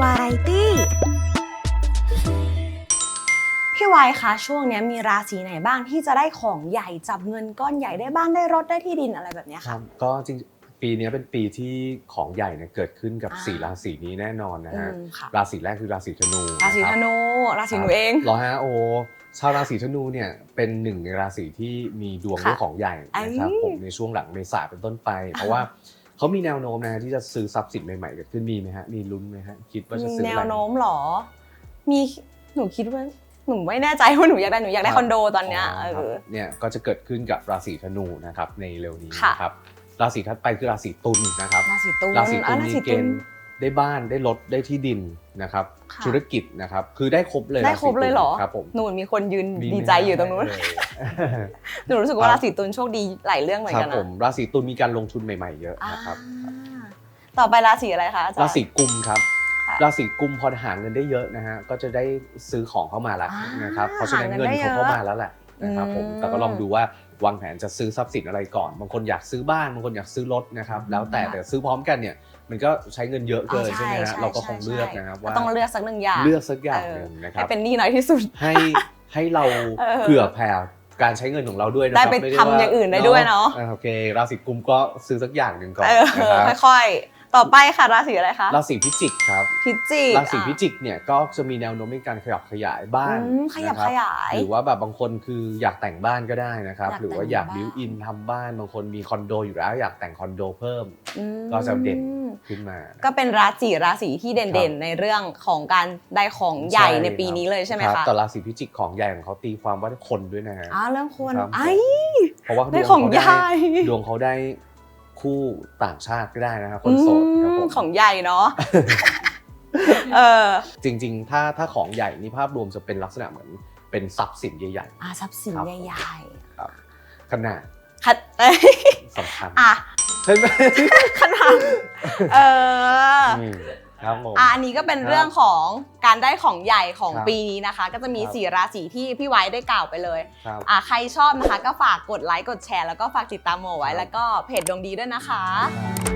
วาไรตี้พี่วายคะช่วงเนี้ยมีราศีไหนบ้างที่จะได้ของใหญ่จับเงินก้อนใหญ่ได้บ้านได้รถได้ที่ดินอะไรแบบเนี้ยคค่ะรับก็จริงปีนี้เป็นปีที่ของใหญ่เนี่ยเกิดขึ้นกับอ่าสี่ราศีนี้แน่นอนนะอืฮะมค่ะราศีแรกคือราศีธนู ราศีนะธคบนู ราศีหนูเองรอฮะโอชาวราศีธนูเนี่ยเป็นหนึ่งในราศีที่มีดวงค่ะเรื่องของใหญ่นะครับไอ้ผมในช่วงหลังเมษาเป็นต้นไป เพราะว่า เขามีแนวโน้มนะฮะที่จะซื้อทรัพย์สินใหม่ๆเกิดขึ้นมีไหมฮะมีลุ้นไหมฮะคิดว่าจะมีซื้อแนอะไรวโน้มเหรอ มีหนูคิดว่าหนูไม่แน่ใจว่าหนูอยากได้หนูอยากได้คอนโดตอนเนี้ยอ๋อเอครับอเนี่ยก็จะเกิดขึ้นกับราศีธนูนะครับในเร็วนี้ค่ะนะครับราศีถัดไปคือราศีตุลนะครับราศีตุลราศีอะตุลรามีศีเกตุลณฑ์ได้บ้านได้รถได้ที่ดินนะครับค่ะธุรกิจนะครับคือได้ครบเลยได้ครบเลยเหรอครับผมหนูมีคนยืนมีดีใจอยู่ตรงนู้นเลย หนูรู้สึกว่าราศีตุลโชคดีหลายเรื่องเหมือนครักับนผนะมราศีตุลมีการลงทุนใหม่ๆเยอะอ่านะครับ ต่อไปราศีอะไรคะอาจารย์ ราศีกุมครับ ค่ะ ราศีกุมพอหาเงินได้เยอะนะฮะก็จะได้ซื้อของเข้ามาแล้วอ่านนะครับเพราะฉะนั้นหาเงิเงินนได้เยเขาอะเข้ามาแล้วแหละนะครับผมอืมแต่ก็ลองดูว่าวางแผนจะซื้อทรัพย์สินอะไรก่อน บางคนอยากซื้อบ้านบางคนอยากซื้อรถนะครับแล้วแต่แต่ซื้อพร้อมกันเนี่ยมันก็ใช้เงินเยอะเกินอ๋อใช่ไหมฮะใช่เราก็คงใช่เลือกใช่นะครับก็ว่าต้องเลือกสักหนึ่งอย่างเลือกสักอย่างหนึ่งนะคให้รับ เป็นหนี้น้อยที่สุด ให้ให้เราเออเผื่อแผ่ การใช้เงินของเราด้วยนะคได้รับไปม่ทำอย่างอื่นได้ด้วยเนาะอ่โอเคราศีกุมก็ซื้อสักอย่างหนึ่งก่อนเออนะครับค่อยๆ ต่อไปค่ะราศีอะไรคะราศีพิจิกครับพิจิกราศีอะพิจิกเนี่ยก็จะมีแนวโน้มในการขยับขยายบ้านอืมขยับนะครับขยายหรือว่าแบบบางคนคืออยากแต่งบ้านก็ได้นะครับอยากหรือว่าแต่งอยากบ้านบิวอินทำบ้านบางคนมีคอนโดอยู่แล้วอยากแต่งคอนโดเพิ่มอืมก็จะเด่น ขึ้นมา ก็เป็นราศีราศีที่เด่นๆ ในเรื่องของการได้ของใหญ่ใช่ในปีนี้เลยใช่ไหมรับคะแต่ราศีพิจิกของใหญ่ของเขาตีความว่าคนด้วยนะฮะอ้าวเรื่องคนครับไอ้เพราะว่าได้ดวงของเขาใหญ่ดวงเขาได้คู่ต่างชาติก็ได้นะครับคนโสดครับผมของใหญ่เนาะเออจริงๆ ถ้าถ้าของใหญ่นี่ภาพรวมจะเป็นลักษณะเหมือนเป็นทรัพย์สินใหญ่อ่าทรัพย์สินครับใหญ่ๆครับขนาดๆคัดเอ้ยสำคัญอะ ใช่ไหมขนาดเออออืมครับผมอะอันนี้ก็เป็นเรื่องของการได้ของใหญ่ของครับปีนี้นะคะ ก็จะมีครับ สี่ราศีที่พี่ไว้ได้กล่าวไปเลย ครับ อะใครชอบนะคะก็ฝากกดไลค์กดแชร์แล้วก็ฝากติดตามโมไว้ครับแล้วก็เพจดวงดีด้วยนะคะ ครับ